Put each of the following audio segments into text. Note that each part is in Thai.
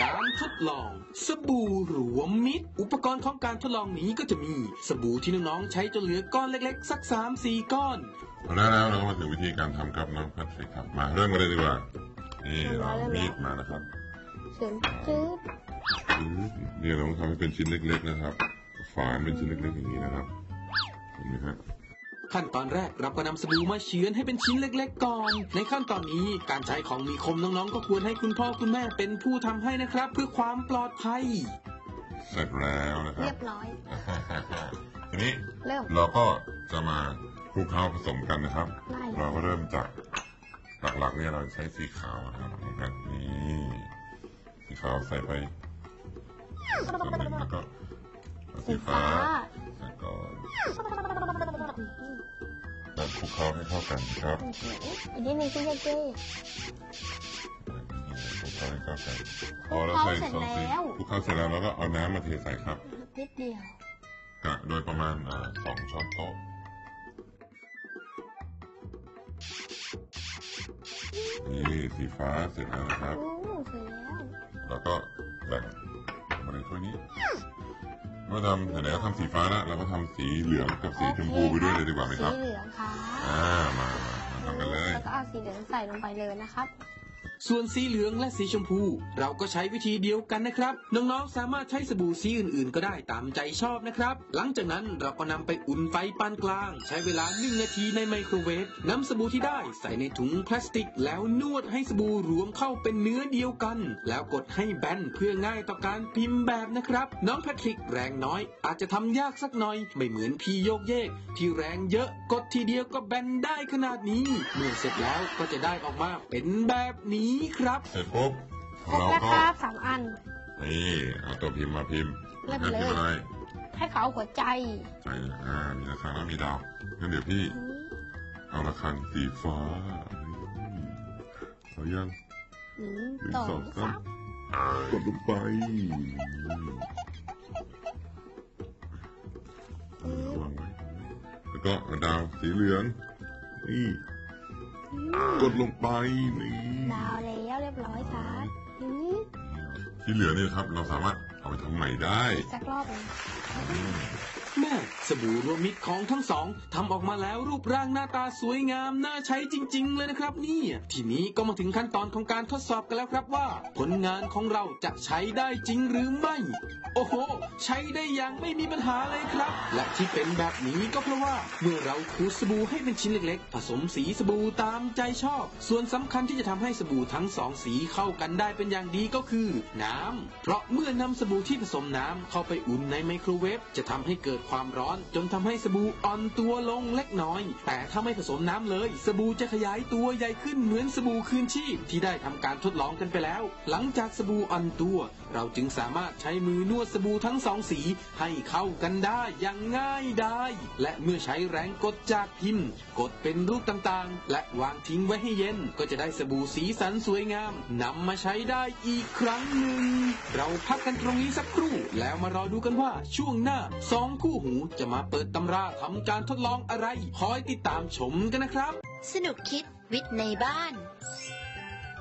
การทดลอง สบู่รวมมิตรอุปกรณ์ของการทดลองนี้ก็จะมีสบู่ที่น้องๆใช้จนเหลือก้อนเล็กๆ สัก3-4ก้อนเอาแล้วแล้วเราก็มาถึงวิธีการทำครับน้องแพทริกครับมาเริ่มกันเลยดีกว่านี่เราเอามีดมานะครับเขียนจืดอื้อเนี่ยเราต้องทำให้เป็นชิ้นเล็ก ๆ นะครับ ฝานเป็นชิ้นเล็กๆอย่างนี้นะครับเห็นไหมครับ ขั้นตอนแรกเราก็นำสบู่มาเฉือนให้เป็นชิ้นเล็ก ๆ ก่อน ในขั้นตอนนี้การใช้ของมีคมน้องๆ ก็ควรให้คุณพ่อคุณแม่เป็นผู้ทำให้นะครับ เพื่อความปลอดภัย เสร็จแล้วนะครัเรีบยบร้อย ทีนี้เริ่ม เราก็จะมาคลุกเคล้าผสมกันนะครับ ได้เราก็เริ่มจากหลักๆเนี่ยเราใช้สีขาวนะครับแบบนี้สีขาวใส่ไปส่วนหนึ่งแล้วก็เอาสีฟ้าใส่ก่อนแล้วคลุกเคล้าให้เข้ากันครับอีกนิดนึงพี่เจ๊เจ๊คลุกเคล้าให้เข้ากันพอเราใส่สองสีคลุกเคล้าเสร็จแล้วเราก็เอาน้ำมาเทใส่ครับนิดเดียวกะโดยประมาณสองช้อนโต๊ะนี่สีฟ้าเสร็จแล้วนะครับโอ้สวยแล้วแล้วก็แบ่งมาในถ้วยนี้ เมื่อทำเสร็จแล้วทำสีฟ้าแล้วเราก็ทำสีเหลืองกับสีชมพูไปด้วยเลยดีกว่าไหมครับ สีเหลืองค่ะอ่ามามามาทำกันเลย แล้วก็เอาสีเหลืองใส่ลงไปเลยนะครับ ส่วนสีเหลืองและสีชมพู เราก็ใช้วิธีเดียวกันนะครับ น้องๆสามารถใช้สบู่สีอื่นๆ ก็ได้ตามใจชอบนะครับ หลังจากนั้นเราก็นำไปอุ่นไฟปานกลาง ใช้เวลา1นาทีในไมโครเวฟนำสบู่ที่ได้ใส่ในถุงพลาสติก แล้วนวดให้สบู่รวมเข้าเป็นเนื้อเดียวกัน แล้วกดให้แบนเพื่อง่ายต่อการพิมพ์แบบนะครับ น้องแพทริกแรงน้อย อาจจะทำยากสักหน่อยไม่เหมือนพี่โยกเยก ที่แรงเยอะกดทีเดียวก็แบนได้ขนาดนี้ เมื่อเสร็จแล้วก็จะได้ออกมาเป็นแบบนี้ครับ เสร็จปุ๊บครบเราแล้วก็ครับสามอัน นี่เอาตัวพิมพ์มาพิมพ์เริ่มให้เลยพิมพ์อะไรให้เขาเอาหัวใจใช่อ่ามีระฆังแล้วมีดาวงั้นเดี๋ยวพี่เอาระฆังสีฟ้านี่เอายังหนึ่งหนึ่งสองสองสาสามมกดลงไปวางไว้แล้วก็เอาดาวสีเหลืองนี่ กดลงไปนี่ดาวแล้วเรียบร้อยครับอืมที่เหลือนี่ครับ เราสามารถเอาไปทำใหม่ได้อีกสักรอบหนึง แม่สบู่รวมมิตรของทั้งสองทำออกมาแล้วรูปร่างหน้าตาสวยงามน่าใช้จริง ๆ เลยนะครับ นี่ทีนี้ก็มาถึงขั้นตอนของการทดสอบกันแล้วครับว่า ผลงานของเราจะใช้ได้จริงหรือไม่ โอ้โห ใช้ได้อย่างไม่มีปัญหาเลยครับ และที่เป็นแบบนี้ก็เพราะว่า เมื่อเราขูดสบู่ให้เป็นชิ้นเล็กๆ ผสมสีสบู่ตามใจชอบ ส่วนสำคัญที่จะทำให้สบู่ทั้งสองสีเข้ากันได้เป็นอย่างดีก็คือ น้ำเพราะเมื่อนำสบู่ที่ผสมน้ำเข้าไปอุ่นในไมโครเวฟจะทำให้เกิดความร้อนจนทำให้สบู่อ่อนตัวลงเล็กน้อย แต่ถ้าไม่ผสมน้ำเลย สบู่จะขยายตัวใหญ่ขึ้นเหมือนสบู่คืนชีพที่ได้ทำการทดลองกันไปแล้ว หลังจากสบู่อ่อนตัว เราจึงสามารถใช้มือนวดสบู่ทั้งสองสีให้เข้ากันได้อย่างง่ายได้ และเมื่อใช้แรงกดจากพิมพ์ กดเป็นรูปต่างๆ และวางทิ้งไว้ให้เย็น ก็จะได้สบู่สีสันสวยงามนำมาใช้ได้อีกครั้งหนึ่ง เราพักกันตรงนี้สักครู่ แล้วมารอดูกันว่าช่วงหน้าสองคู่หูจะมาเปิดตำราทำการทดลองอะไร คอยติดตามชมกันนะครับ สนุกคิดวิทย์ในบ้าน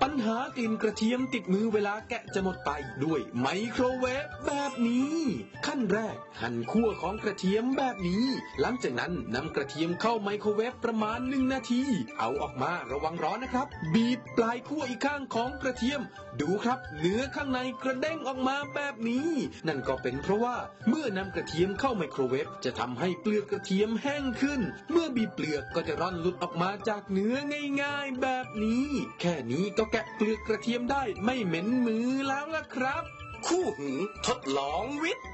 ปัญหากลิ่นกระเทียมติดมือเวลาแกะจะหมดไปด้วยไมโครเวฟแบบนี้ ขั้นแรก หั่นคั่วของกระเทียมแบบนี้ หลังจากนั้นนำกระเทียมเข้าไมโครเวฟประมาณหนึ่งนาที เอาออกมาระวังร้อนนะครับ บีบปลายคั่วอีกข้างของกระเทียม ดูครับ เนื้อข้างในกระเด้งออกมาแบบนี้ นั่นก็เป็นเพราะว่าเมื่อนำกระเทียมเข้าไมโครเวฟจะทำให้เปลือกกระเทียมแห้งขึ้น เมื่อบีบเปลือกก็จะร่อนหลุดออกมาจากเนื้อง่าย ๆ แบบนี้ แค่นี้ก็แกะเปลือกกระเทียมได้ไม่เหม็นมือแล้วล่ะครับ คู่หูทดลองวิทย์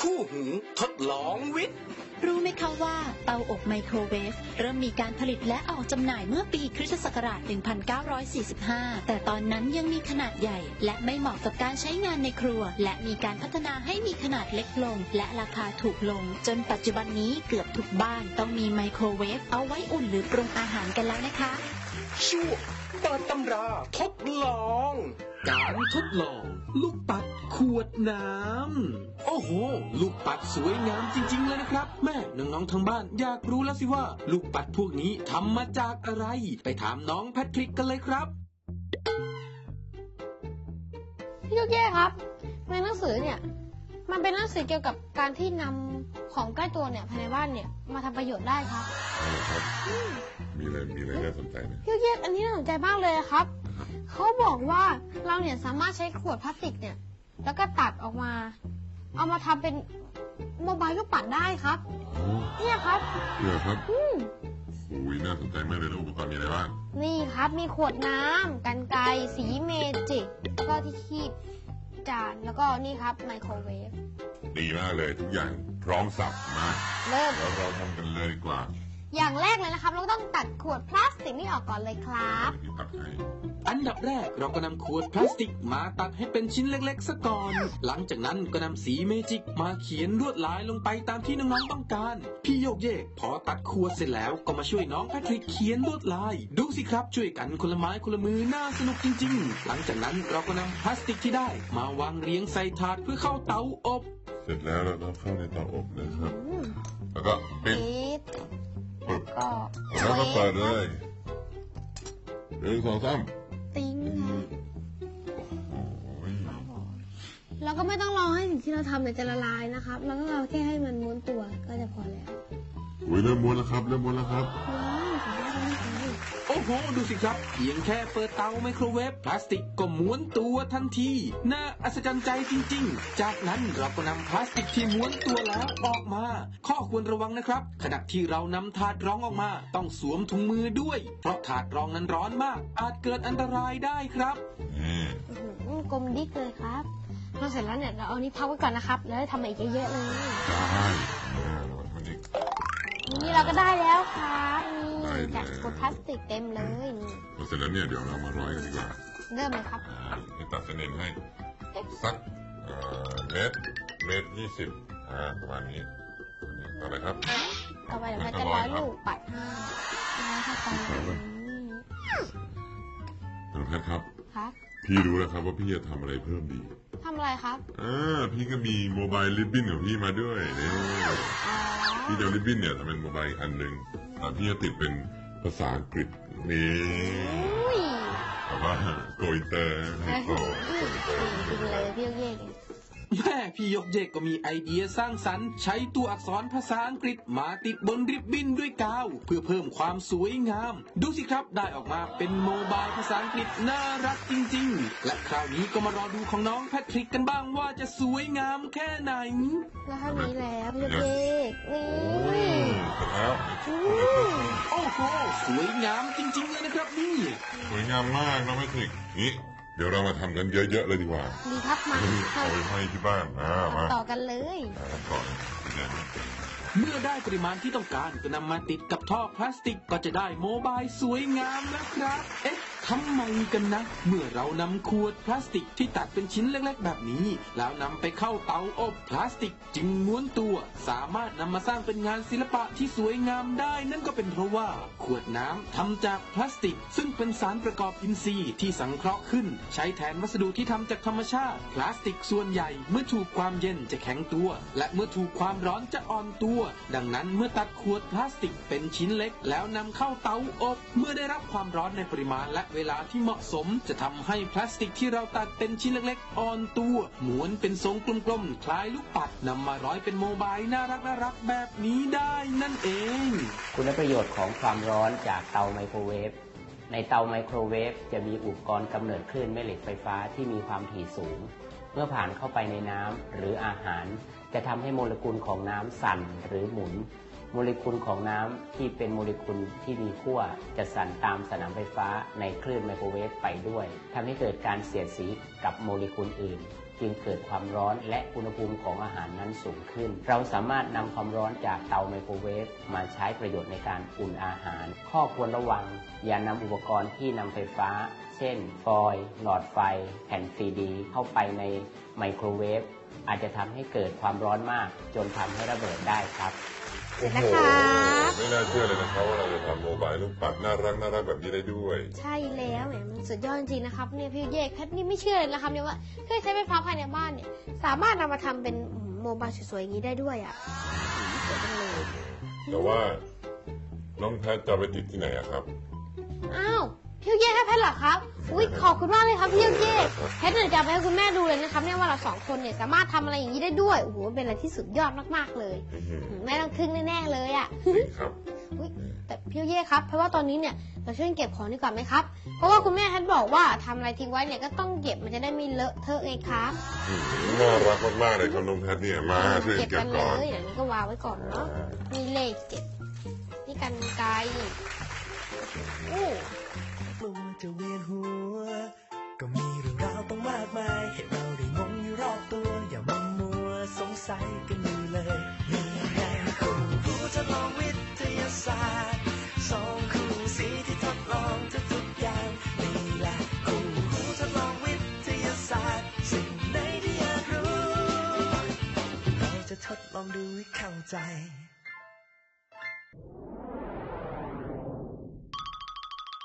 คู่หูทดลองวิทย์ รู้ไหมคะว่าเตาอบไมโครเวฟเริ่มมีการผลิตและออกจำหน่ายเมื่อปีคริสตศักราช 1945 แต่ตอนนั้นยังมีขนาดใหญ่ และไม่เหมาะกับการใช้งานในครัว และมีการพัฒนาให้มีขนาดเล็กลง และราคาถูกลง จนปัจจุบันนี้เกือบทุกบ้านต้องมีไมโครเวฟเอาไว้อุ่นหรือปรุงอาหารกันแล้วนะคะ ช่วง เปิดตำราทดลอง การทดลอง ลูกปัดขวดน้ำโอ้โห ลูกปัดสวยงามจริง ๆ เลยนะครับ แม่น้องๆทางบ้านอยากรู้แล้วสิว่า ลูกปัดพวกนี้ทำมาจากอะไร ไปถามน้องแพทริกกันเลยครับพี่โยกเย่ครับในหนังสือเนี่ย มันเป็นหนังสือเกี่ยวกับการที่นำของใกล้ตัวเนี่ยภายในบ้านเนี่ยมาทำประโยชน์ได้ครับเอาละครับ มีอะไร มีอะไรน่าสนใจไหมพี่โยกเย่อันนี้น่าสนใจมากเลยครับเขาบอกว่าเราเนี่ยสามารถใช้ขวดพลาสติกเนี่ย แล้วก็ตัดออกมา เอามาทำเป็นโมบายลูกปัดได้ครับอ๋อเนี่ยครับเชื่อครับอืมอุ้ยน่าสนใจมากเลยแล้วอุปกรณ์มีอะไรบ้างนี่ครับมีขวดน้ำกันไกรสีเมจิกแล้วก็ที่คีบ จาน แล้วก็นี่ครับไมโครเวฟ ดีมากเลยทุกอย่างพร้อมสับมา เริ่ม แล้วเราทำกันเลยดีกว่า อย่างแรกเลยนะครับ เราก็ต้องตัดขวดพลาสติกนี่ออกก่อนเลยครับที่ตัดให้อันดับแรกเราก็นำขวดพลาสติกมาตัดให้เป็นชิ้นเล็กๆซะก่อน หลังจากนั้นก็นำสีเมจิกมาเขียนลวดลายลงไปตามที่น้องๆต้องการ พี่โยกเยกพอตัดขวดเสร็จแล้วก็มาช่วยน้องแพทริกเขียนลวดลาย ดูสิครับช่วยกันคนละไม้คนละมือน่าสนุกจริง ๆ หลังจากนั้นเราก็นำพลาสติกที่ได้ มาวางเรียงใส่ถาดเพื่อเข้าเตาอบ เสร็จแล้วเราต้องเข้าในเตาอบนะครับอืมแล้วก็ปิด ปิด แล้วก็แล้วก็เปิดเลยหนึ่งสองสามติ้งครับโอ้ยแล้วก็ไม่ต้องรอให้สิ่งที่เราทำเนี่ยจะละลายนะครับ แล้วก็เราแค่ให้มันม้วนตัวก็จะพอแล้วอุ้ยเริ่มม้วนแล้วครับ เริ่มม้วนแล้วครับ โอ้โห ดูสิครับ เพียงแค่เปิดเตาไมโครเวฟพลาสติกก็ม้วนตัวทันที น่าอัศจรรย์ใจจริง ๆ จากนั้นเราก็นำพลาสติกที่ม้วนตัวแล้วออกมา ข้อควรระวังนะครับ ขณะที่เรานำถาดรองออกมา ต้องสวมถุงมือด้วย เพราะถาดรองนั้นร้อนมาก อาจเกิดอันตรายได้ครับนี่อื้อหือกลมดิ๊กเลยครับพอเสร็จแล้วเนี่ยเราเอานี้พักไว้ก่อนนะครับ แล้วทำมาอีกเยอะๆเลย ได้อ่าเราทำอีกนี่เราก็ได้แล้วครับได้นี่แล้ว จากขวดพลาสติกเต็มเลยนี่พอเสร็จแล้วเนี่ยเดี๋ยวเรามาร้อยกันดีกว่าเริ่มเลยครับอ่าให้ตัดเส้นเอ็นให้สักเอ่อเมตรเมตรยี่สิบอ่าประมาณนี้ต่อไปครับ ต่อไปเดี๋ยวแพทย์จะร้อยลูกปัดให้แล้วถ้าไปแบบนี้น้องแพทย์ครับ ครับ พี่รู้แล้วครับว่าพี่จะทำอะไรเพิ่มดีทำอะไรครับอ่าพี่ก็มีโมบายริบบิ้นของพี่มาด้วยนี่อ๋อพี่เดยวริบบิ้นเนี่ยทำเป็นโมบายอีกอันหนึ่ง แต่พี่จะติดเป็นภาษาอังกฤษนี่อุ้ยแต่ว่าโกอินเตอร์ให้โกจริงเลยพี่เย่ไงแม่พี่ยกเยกก็มีไอเดียสร้างสรรค์ ใช้ตัวอักษรภาษาอังกฤษมาติดบนริบบิ้นด้วยกาว เพื่อเพิ่มความสวยงาม ดูสิครับได้ออกมาเป็นโมบายภาษาอังกฤษน่ารักจริง ๆ และคราวนี้ก็มารอดูของน้องแพทริกกันบ้างว่าจะสวยงามแค่ไหนแล้วเท่านี้แล้วพี่เย่นี่โอ้ยเสร็จแล้วอืม โอ้โหสวยงามจริงๆเลยนะครับนี่ สวยงามมากน้องแมทริกนี่เดี๋ยวเรามาทำกันเยอะๆเลยดีกว่าดีครับมาเอาไปให้ที่บ้านอ่ามาต่อกันเลย อ่าก่อนเนี่ยเมื่อได้ปริมาณที่ต้องการก็นำมาติดกับท่อพลาสติกก็จะได้โมบายสวยงามนะครับ เอ๊ะ ทำไมกันนะ เมื่อเรานำขวดพลาสติกที่ตัดเป็นชิ้นเล็กๆ แบบนี้ แล้วนำไปเข้าเตาอบพลาสติกจึงม้วนตัว สามารถนำมาสร้างเป็นงานศิลปะที่สวยงามได้ นั่นก็เป็นเพราะว่า ขวดน้ำทำจากพลาสติก ซึ่งเป็นสารประกอบอินทรีย์ที่สังเคราะห์ขึ้น ใช้แทนวัสดุที่ทำจากธรรมชาติ พลาสติกส่วนใหญ่ เมื่อถูกความเย็นจะแข็งตัว และเมื่อถูกความร้อนจะอ่อนตัว ดังนั้นเมื่อตัดขวดพลาสติกเป็นชิ้นเล็ก แล้วนำเข้าเตาอบ เมื่อได้รับความร้อนในปริมาณและเวลาที่เหมาะสมจะทำให้พลาสติกที่เราตัดเป็นชิ้นเล็กๆ อ่อนตัวหม้วนเป็นทรงกลมๆ คล้ายลูกปัดนำมาร้อยเป็นโมบายน่ารักน่ารักแบบนี้ได้นั่นเอง คุณประโยชน์ของความร้อนจากเตาไมโครเวฟในเตาไมโครเวฟจะมีอุปกรณ์กำเนิดคลื่นแม่เหล็กไฟฟ้าที่มีความถี่สูง เมื่อผ่านเข้าไปในน้ำหรืออาหาร จะทำให้โมเลกุลของน้ำสั่นหรือหมุน โมเลกุลของน้ำที่เป็นโมเลกุลที่มีขั้วจะสั่นตามสนามไฟฟ้าในคลื่นไมโครเวฟไปด้วยทำให้เกิดการเสียดสีกับโมเลกุลอื่น จึงเกิดความร้อนและอุณหภูมิของอาหารนั้นสูงขึ้น เราสามารถนำความร้อนจากเตาไมโครเวฟมาใช้ประโยชน์ในการอุ่นอาหาร ข้อควรระวัง อย่านำอุปกรณ์ที่นำไฟฟ้า เช่น ฟอยล์หลอดไฟ แผ่นซีดี เข้าไปในไมโครเวฟอาจจะทำให้เกิดความร้อนมาก จนทำให้ระเบิดได้ครับ เสร็จแล้วครับไม่น่าเชื่อเลยนะครับว่าเราจะทำโมบายลูกปัดน่ารักน่ารักแบบนี้ได้ด้วย ใช่แล้วแหมมันสุดยอดจริงๆนะครับเนี่ยพี่เย่แพทย์นี่ไม่เชื่อเลยนะครับเนี่ยว่าเครื่องใช้ไฟฟ้าภายในบ้านเนี่ยสามารถนำมาทำเป็นโมบายสวยๆอย่างนี้ได้ด้วยอะสวยจังเลยแต่ว่าน้องแพทจะเอาไปติดที่ไหนอะครับ อ้าว พพี่เย่ให้แพทย์เหรอครับ อุ้ยขอบคุณมากเลยครับพี่เย่แพทย์เนี่ยจะเอาไปให้คุณแม่ดูเลยนะครับเนี่ยว่าเราสองคนเนี่ยสามารถทำอะไรอย่างนี้ได้ด้วย โอ้โห เป็นอะไรที่สุดยอดมากๆเลยอื้อหืออืมแม่ต้องทึ่งแน่ๆเลยอะจริงครับ อุ๊ยแต่พี่เย่ครับ เพราะว่าตอนนี้เนี่ยเราช่วยเก็บของดีกว่าไหมครับ เพราะว่าคุณแม่แพทย์บอกว่าทำอะไรทิ้งไว้เนี่ยก็ต้องเก็บมันจะได้ไม่เลอะเทอะไงครับอื้อหือน่ารักมากๆเลยครับน้องแพทเนี่ยมาช่วยเก็บเก็บกันเลก่อนยเดี๋ยวนี้ก็วางไว้ก่อนเนาะ มีเลขเก็บนี่กันไกลโอ้ กลัวจะเวียนหัว ก็มีเรื่องราวต้องมากมาย ให้เราได้งงอยู่รอบตัว อย่ามามัวสงสัยกันอยู่เลยนี่ไงคู่รู้ทดลองวิทยาศาสตร์สองคู่สีที่ทดลองทุกๆอย่างนี่แหละคู่รู้ทดลองวิทยาศาสตร์สิ่งไหนที่อยากรู้ เราจะทดลองดูให้เข้าใจ